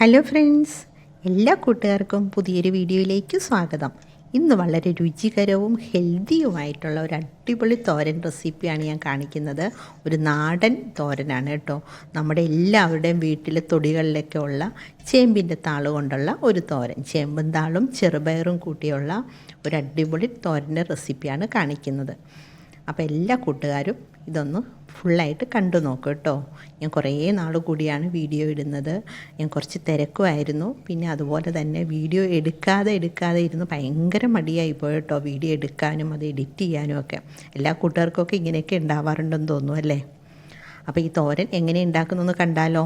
Hello friends എല്ലാ കൂട്ടുകാർക്കും പുതിയൊരു വീഡിയോയിലേക്ക് സ്വാഗതം. ഇന്ന് വളരെ രുചികരവും ഹെൽത്തിയുമായിട്ടുള്ള ഒരു അടിപൊളി തോരൻ റെസിപ്പിയാണ് ഞാൻ കാണിക്കുന്നത്. ഒരു നാടൻ തോരനാണ് കേട്ടോ. നമ്മുടെ എല്ലാവരുടെയും വീട്ടിലെ തൊടികളിലൊക്കെ ഉള്ള ചേമ്പിന്റെ താൾ കൊണ്ടുള്ള ഒരു തോരൻ. ചേമ്പും താളും ചെറുപയറും കൂട്ടിയുള്ള ഒരു അടിപൊളി തോരന്റെ റെസിപ്പിയാണ് കാണിക്കുന്നത്. അപ്പോൾ എല്ലാ കൂട്ടുകാരും ഇതൊന്ന് ഫുള്ളായിട്ട് കണ്ടു നോക്കും കേട്ടോ. ഞാൻ കുറേ നാൾ കൂടിയാണ് വീഡിയോ ഇടുന്നത്. ഞാൻ കുറച്ച് തിരക്കുമായിരുന്നു. പിന്നെ അതുപോലെ തന്നെ വീഡിയോ എടുക്കാതെ എടുക്കാതെ ഇരുന്ന് ഭയങ്കര മടിയായി പോയി കേട്ടോ വീഡിയോ എടുക്കാനും അത് എഡിറ്റ് ചെയ്യാനും ഒക്കെ. എല്ലാ കൂട്ടുകാർക്കൊക്കെ ഇങ്ങനെയൊക്കെ ഉണ്ടാവാറുണ്ടെന്ന് തോന്നുന്നു അല്ലേ? അപ്പോൾ ഈ തോരൻ എങ്ങനെ ഉണ്ടാക്കുന്നതെന്ന് കണ്ടാലോ?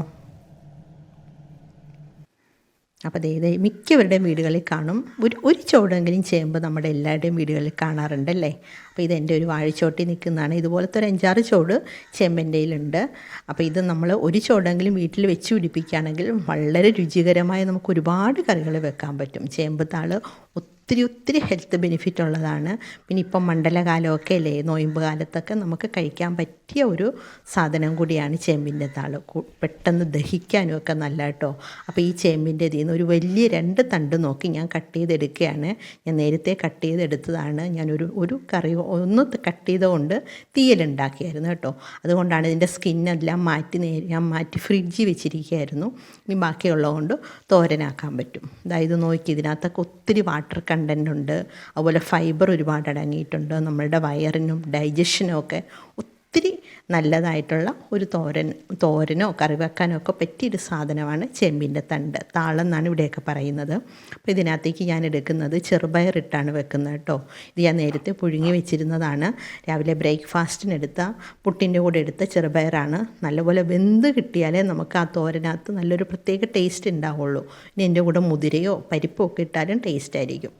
അപ്പോൾ ദേ മിക്കവരുടെയും വീടുകളിൽ കാണും. ഒരു ഒരു ചോടെങ്കിലും ചേമ്പ് നമ്മുടെ എല്ലാവരുടെയും വീടുകളിൽ കാണാറുണ്ടല്ലേ അപ്പോൾ ഇത് എന്റെ ഒരു വാഴച്ചോട്ടി നിൽക്കുന്നതാണ്. ഇതുപോലത്തെ ഒരു അഞ്ചാറ് ചോട് ചേമ്പന്റെ ഉണ്ട് അപ്പോൾ ഇത് നമ്മൾ ഒരു ചോടെങ്കിലും വീട്ടിൽ വെച്ച് പിടിപ്പിക്കുകയാണെങ്കിൽ വളരെ രുചികരമായി നമുക്ക് ഒരുപാട് കറികൾ വെക്കാൻ പറ്റും. ചേമ്പ് താൾ ഒത്തിരി ഒത്തിരി ഹെൽത്ത് ബെനിഫിറ്റ് ഉള്ളതാണ്. പിന്നെ ഇപ്പം മണ്ഡലകാലമൊക്കെ അല്ലേ? നോയമ്പ് കാലത്തൊക്കെ നമുക്ക് കഴിക്കാൻ പറ്റിയ ഒരു സാധനം കൂടിയാണ് ചേമ്പിന്റെ താൾ. പെട്ടെന്ന് ദഹിക്കാനും ഒക്കെ നല്ല കേട്ടോ അപ്പോൾ ഈ ചേമ്പിന്റെ ഇതിൽ നിന്ന് ഒരു വലിയ രണ്ട് തണ്ട് നോക്കി ഞാൻ കട്ട് ചെയ്തെടുക്കുകയാണ്. ഞാൻ നേരത്തെ കട്ട് ചെയ്തെടുത്തതാണ്. ഞാനൊരു ഒരു കറി ഒന്ന് കട്ട് ചെയ്തുകൊണ്ട് തീയലുണ്ടാക്കിയായിരുന്നു കേട്ടോ. അതുകൊണ്ടാണ് ഇതിന്റെ സ്കിന്നെല്ലാം മാറ്റി നേ ഞാൻ മാറ്റി ഫ്രിഡ്ജിൽ വെച്ചിരിക്കുകയായിരുന്നു. ഇനി ബാക്കിയുള്ളതുകൊണ്ട് തോരനാക്കാൻ പറ്റും. അതായത് നോക്കി ഇതിനകത്തൊക്കെ ഒത്തിരി വാട്ടർ കണ്ടന്റ് ഉണ്ട്. അതുപോലെ ഫൈബർ ഒരുപാട് അടങ്ങിയിട്ടുണ്ട്. നമ്മളുടെ വയറിനും ഡൈജഷനും ഒക്കെ നല്ലതായിട്ടുള്ള ഒരു തോരൻ തോരനോ കറി വെക്കാനോ ഒക്കെ പറ്റിയൊരു സാധനമാണ് ചെമ്പിന്റെ തണ്ട്. താളെന്നാണ് ഇവിടെയൊക്കെ പറയുന്നത്. അപ്പോൾ ഇതിനകത്തേക്ക് ഞാൻ എടുക്കുന്നത് ചെറുപയറിട്ടാണ് വെക്കുന്നത് കേട്ടോ. ഇത് ഞാൻ നേരത്തെ പുഴുങ്ങി വെച്ചിരുന്നതാണ്. രാവിലെ ബ്രേക്ക്ഫാസ്റ്റിനെടുത്ത പുട്ടിന്റെ കൂടെ എടുത്ത ചെറുപയറാണ്. നല്ലപോലെ വെന്ത് കിട്ടിയാലേ നമുക്ക് ആ തോരനകത്ത് നല്ലൊരു പ്രത്യേക ടേസ്റ്റ് ഉണ്ടാവുള്ളൂ. ഇനി എന്റെ കൂടെ മുതിരയോ പരിപ്പോ ഒക്കെ ഇട്ടാലും ടേസ്റ്റ് ആയിരിക്കും.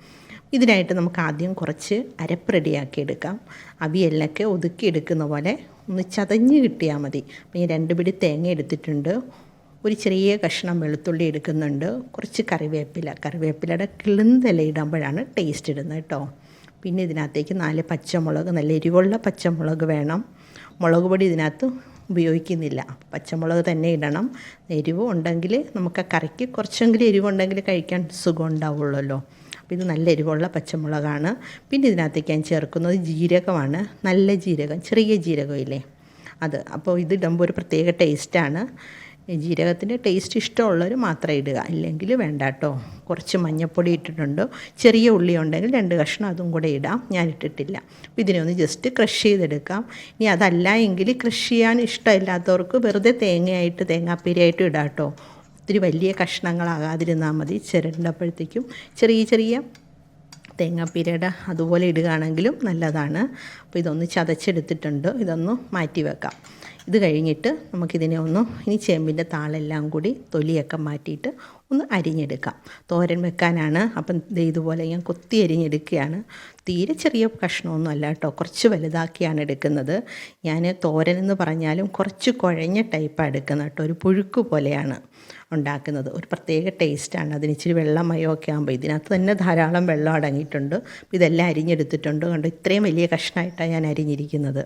ഇതിനായിട്ട് നമുക്ക് ആദ്യം കുറച്ച് അരപ്പ് റെഡിയാക്കി എടുക്കാം അവിയലിനൊക്കെ ഒതുക്കി എടുക്കുന്ന പോലെ ഒന്ന് ചതഞ്ഞ് കിട്ടിയാൽ മതി. അപ്പം ഈ രണ്ട് പിടി തേങ്ങ എടുത്തിട്ടുണ്ട്. ഒരു ചെറിയ കഷ്ണം വെളുത്തുള്ളി എടുക്കുന്നുണ്ട്. കുറച്ച് കറിവേപ്പില. കറിവേപ്പിലയുടെ കിളുന്തല ഇടുമ്പോഴാണ് ടേസ്റ്റ് ഇടുന്നത് കേട്ടോ പിന്നെ ഇതിനകത്തേക്ക് നാല് പച്ചമുളക് നല്ല എരിവുള്ള പച്ചമുളക് വേണം. മുളക് പൊടി ഇതിനകത്ത് ഉപയോഗിക്കുന്നില്ല. പച്ചമുളക് തന്നെ ഇടണം. എരിവ് ഉണ്ടെങ്കിൽ നമുക്ക് കറിക്ക് കുറച്ചെങ്കിലും എരിവുണ്ടെങ്കിൽ കഴിക്കാൻ സുഖം ഉണ്ടാവുള്ളല്ലോ. അപ്പോൾ ഇത് നല്ല എരിവുള്ള പച്ചമുളകാണ്. പിന്നെ ഇതിനകത്തേക്ക് ഞാൻ ചേർക്കുന്നത് ജീരകമാണ്. നല്ല ജീരകം ചെറിയ ജീരകമില്ലേ അത്. അപ്പോൾ ഇത് ഇടുമ്പോൾ ഒരു പ്രത്യേക ടേസ്റ്റാണ് ജീരകത്തിന്റെ ടേസ്റ്റ് ഇഷ്ടമുള്ളവർ മാത്രം ഇടുക. അല്ലെങ്കിൽ വേണ്ട കേട്ടോ കുറച്ച് മഞ്ഞൾപ്പൊടി ഇട്ടിട്ടുണ്ട്. ചെറിയ ഉള്ളി ഉണ്ടെങ്കിൽ രണ്ട് കഷ്ണം അതും കൂടെ ഇടാം. ഞാൻ ഇട്ടിട്ടില്ല. ഇതിനെ ഒന്ന് ജസ്റ്റ് ക്രഷ് ചെയ്തെടുക്കാം. ഇനി അതല്ല എങ്കിൽ ക്രഷ് ചെയ്യാൻ ഇഷ്ടമില്ലാത്തവർക്ക് വെറുതെ തേങ്ങയായിട്ട് തേങ്ങാപ്പീരിയായിട്ട് ഇടാം കേട്ടോ ഒത്തിരി വലിയ കഷ്ണങ്ങളാകാതിരുന്നാൽ മതി. ചിരണ്ടപ്പോഴത്തേക്കും ചെറിയ ചെറിയ തേങ്ങാപ്പീരയുടെ അതുപോലെ ഇടുകയാണെങ്കിലും നല്ലതാണ്. അപ്പോൾ ഇതൊന്ന് ചതച്ചെടുത്തിട്ടുണ്ട്. ഇതൊന്ന് മാറ്റി വെക്കാം. ഇത് കഴിഞ്ഞിട്ട് നമുക്കിതിനെ ഒന്ന് ഇനി ചേമ്പിന്റെ താളെല്ലാം കൂടി തൊലിയൊക്കെ മാറ്റിയിട്ട് ഒന്ന് അരിഞ്ഞെടുക്കാം. തോരൻ വെക്കാനാണ്. അപ്പം ഇതുപോലെ ഞാൻ കൊത്തി അരിഞ്ഞെടുക്കുകയാണ്. തീരെ ചെറിയ കഷ്ണമൊന്നും അല്ല കേട്ടോ. കുറച്ച് വലുതാക്കിയാണ് എടുക്കുന്നത്. ഞാൻ തോരൻ എന്ന് പറഞ്ഞാലും കുറച്ച് കുഴഞ്ഞ ടൈപ്പാണ് എടുക്കുന്നത് കേട്ടോ. ഒരു പുഴുക്ക് പോലെയാണ്. ഉണ്ടാക്കുന്നത്. ഒരു പ്രത്യേക ടേസ്റ്റാണ്. അതിന് ഇച്ചിരി വെള്ളമയോ ഒക്കെ ആകുമ്പോൾ ഇതിനകത്ത് തന്നെ ധാരാളം വെള്ളം അടങ്ങിയിട്ടുണ്ട്. ഇതെല്ലാം അരിഞ്ഞെടുത്തിട്ടുണ്ട്. കണ്ടോ? ഇത്രയും വലിയ കഷ്ണമായിട്ടാണ് ഞാൻ അരിഞ്ഞിരിക്കുന്നത്.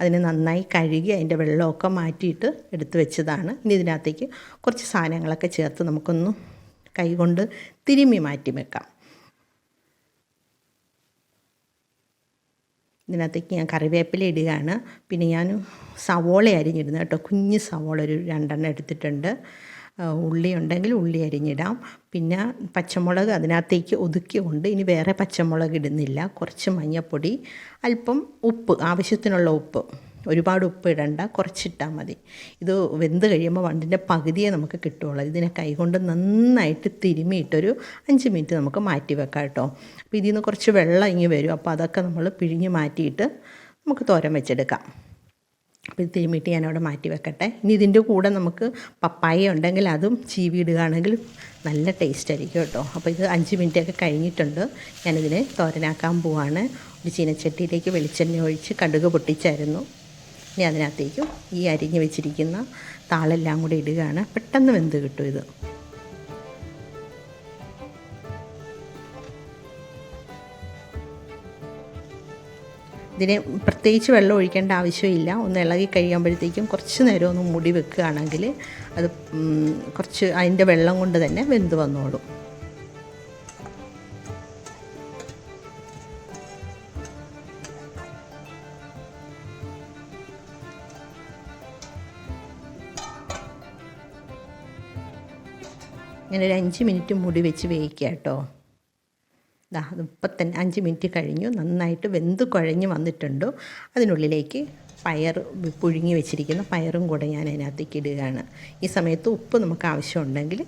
അതിനെ നന്നായി കഴുകി അതിന്റെ വെള്ളമൊക്കെ മാറ്റിയിട്ട് എടുത്തു വെച്ചതാണ്. ഇനി ഇതിനകത്തേക്ക് കുറച്ച് സാധനങ്ങളൊക്കെ ചേർത്ത് നമുക്കൊന്ന് കൈകൊണ്ട് തിരുമ്മി മാറ്റി വെക്കാം. ഇതിനകത്തേക്ക് ഞാൻ കറിവേപ്പില ഇടുകയാണ്. പിന്നെ ഞാൻ സവോള അരിഞ്ഞിടുന്നത് കേട്ടോ. കുഞ്ഞ് സവോള ഒരു രണ്ടെണ്ണം എടുത്തിട്ടുണ്ട്. ഉള്ളി ഉണ്ടെങ്കിൽ ഉള്ളി അരിഞ്ഞിടാം. പിന്നെ പച്ചമുളക് അതിനകത്തേക്ക് ഒതുക്കിയുണ്ട് ഇനി വേറെ പച്ചമുളക് ഇടുന്നില്ല. കുറച്ച് മഞ്ഞൾപ്പൊടി അല്പം ഉപ്പ് ആവശ്യത്തിനുള്ള ഉപ്പ്. ഒരുപാട് ഉപ്പ് ഇടണ്ട കുറച്ചിട്ടാൽ മതി. ഇത് വെന്ത് കഴിയുമ്പോൾ വണ്ടിന്റെ പകുതിയെ നമുക്ക് കിട്ടുകയുള്ളൂ. ഇതിനെ കൈകൊണ്ട് നന്നായിട്ട് തിരുമിയിട്ടൊരു അഞ്ച് മിനിറ്റ് നമുക്ക് മാറ്റി വെക്കാം കേട്ടോ. അപ്പോൾ ഇതിൽ നിന്ന് കുറച്ച് വെള്ളം ഇങ്ങി വരും. അപ്പോൾ അതൊക്കെ നമ്മൾ പിഴിഞ്ഞ് മാറ്റിയിട്ട് നമുക്ക് തോരൻ വെച്ചെടുക്കാം. അപ്പോൾ ഇത് തിരുമിയിട്ട് മാറ്റി വെക്കട്ടെ. ഇനി ഇതിന്റെ കൂടെ നമുക്ക് പപ്പായ ഉണ്ടെങ്കിൽ അതും ചീവി ഇടുകയാണെങ്കിൽ നല്ല ടേസ്റ്റ് ആയിരിക്കും കേട്ടോ. അപ്പോൾ ഇത് അഞ്ച് മിനിറ്റൊക്കെ കഴിഞ്ഞിട്ടുണ്ട്. ഞാനിതിനെ തോരനാക്കാൻ പോവാണ്. ഒരു ചീനച്ചട്ടിയിലേക്ക് വെളിച്ചെണ്ണ ഒഴിച്ച് കടുക് പൊട്ടിച്ചായിരുന്നു. ഇനി അതിനകത്തേക്കും ഈ അരിഞ്ഞ് വെച്ചിരിക്കുന്ന താളെല്ലാം കൂടി ഇടുകയാണ്. പെട്ടെന്ന് വെന്ത് കിട്ടും ഇത്. ഇതിന് പ്രത്യേകിച്ച് വെള്ളം ഒഴിക്കേണ്ട ആവശ്യമില്ല. ഒന്ന് ഇളകി കഴിയുമ്പോഴത്തേക്കും കുറച്ച് നേരം ഒന്ന് മുടി വെക്കുകയാണെങ്കിൽ അത് കുറച്ച് അതിന്റെ വെള്ളം കൊണ്ട് തന്നെ വെന്ത് വന്നോളും. ഇങ്ങനെ ഒരു അഞ്ച് മിനിറ്റ് മുടി വെച്ച് വേവിക്കുക കേട്ടോ. ദാ തന്നെ അഞ്ച് മിനിറ്റ് കഴിഞ്ഞു. നന്നായിട്ട് വെന്ത് കുഴഞ്ഞ് വന്നിട്ടുണ്ട്. അതിനുള്ളിലേക്ക് പയർ പുഴുങ്ങി വെച്ചിരിക്കുന്ന പയറും കൂടെ ഞാൻ അതിനകത്തേക്ക് ഇടുകയാണ്. ഈ സമയത്ത് ഉപ്പ് നമുക്ക് ആവശ്യമുണ്ടെങ്കിൽ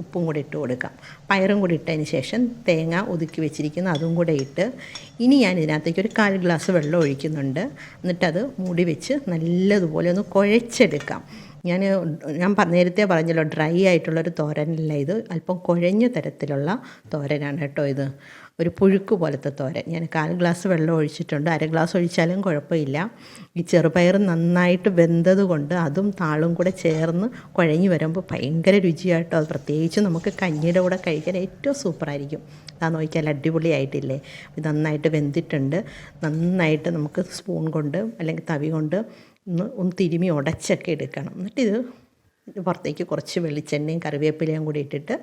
ഉപ്പും കൂടി ഇട്ട് കൊടുക്കാം. പയറും കൂടി ഇട്ടതിന് ശേഷം തേങ്ങ ഒതുക്കി വെച്ചിരിക്കുന്ന അതും കൂടെ ഇട്ട്. ഇനി ഞാൻ ഇതിനകത്തേക്ക് ഒരു കാൽ ഗ്ലാസ് വെള്ളം ഒഴിക്കുന്നുണ്ട്. എന്നിട്ടത് മൂടി വെച്ച് നല്ലതുപോലെ ഒന്ന് കുഴച്ചെടുക്കാം. ഞാൻ ഞാൻ നേരത്തെ പറഞ്ഞല്ലോ ഡ്രൈ ആയിട്ടുള്ളൊരു തോരനല്ല ഇത്. അല്പം കുഴഞ്ഞ തരത്തിലുള്ള തോരനാണ് കേട്ടോ ഇത്. ഒരു പുഴുക്ക് പോലത്തെ തോരൻ. ഞാൻ കാൽ ഗ്ലാസ് വെള്ളം ഒഴിച്ചിട്ടുണ്ട്. അര ഗ്ലാസ് ഒഴിച്ചാലും കുഴപ്പമില്ല. ഈ ചെറുപയർ നന്നായിട്ട് വെന്തത് കൊണ്ട് അതും താളും കൂടെ ചേർന്ന് കുഴഞ്ഞു വരുമ്പോൾ ഭയങ്കര രുചിയായിട്ടോ അത് പ്രത്യേകിച്ച് നമുക്ക് കഞ്ഞിയുടെ കൂടെ കഴിക്കാൻ ഏറ്റവും സൂപ്പറായിരിക്കും. അതാ നോക്കിയാൽ അടിപൊളിയായിട്ടില്ലേ? നന്നായിട്ട് വെന്തിട്ടുണ്ട്. നന്നായിട്ട് നമുക്ക് സ്പൂൺ കൊണ്ട് അല്ലെങ്കിൽ തവി കൊണ്ട് ഒന്ന് ഒന്ന് തിരുമി ഉടച്ചൊക്കെ എടുക്കണം. എന്നിട്ട് ഇത് ഇത് പുറത്തേക്ക് കുറച്ച് വെളിച്ചെണ്ണയും കറിവേപ്പിലയും കൂടി ഇട്ടിട്ട്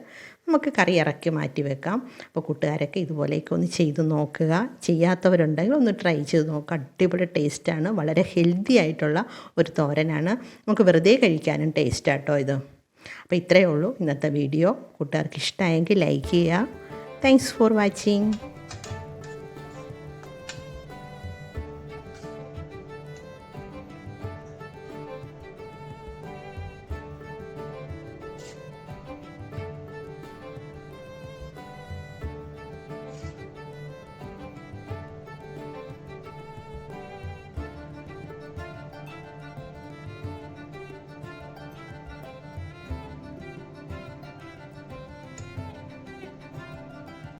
നമുക്ക് കറി ഇറക്കി മാറ്റി വെക്കാം. അപ്പോൾ കൂട്ടുകാരൊക്കെ ഇതുപോലെയൊക്കെ ഒന്ന് ചെയ്ത് നോക്കുക. ചെയ്യാത്തവരുണ്ടെങ്കിൽ ഒന്ന് ട്രൈ ചെയ്ത് നോക്കുക. അടിപൊളി ടേസ്റ്റാണ് വളരെ ഹെൽത്തി ആയിട്ടുള്ള ഒരു തോരനാണ്. നമുക്ക് വെറുതെ കഴിക്കാനും ടേസ്റ്റാട്ടോ ഇത്. അപ്പോൾ ഇത്രയേ ഉള്ളൂ ഇന്നത്തെ വീഡിയോ കൂട്ടുകാർക്ക് ഇഷ്ടമായെങ്കിൽ ലൈക്ക് ചെയ്യുക. Thanks for watching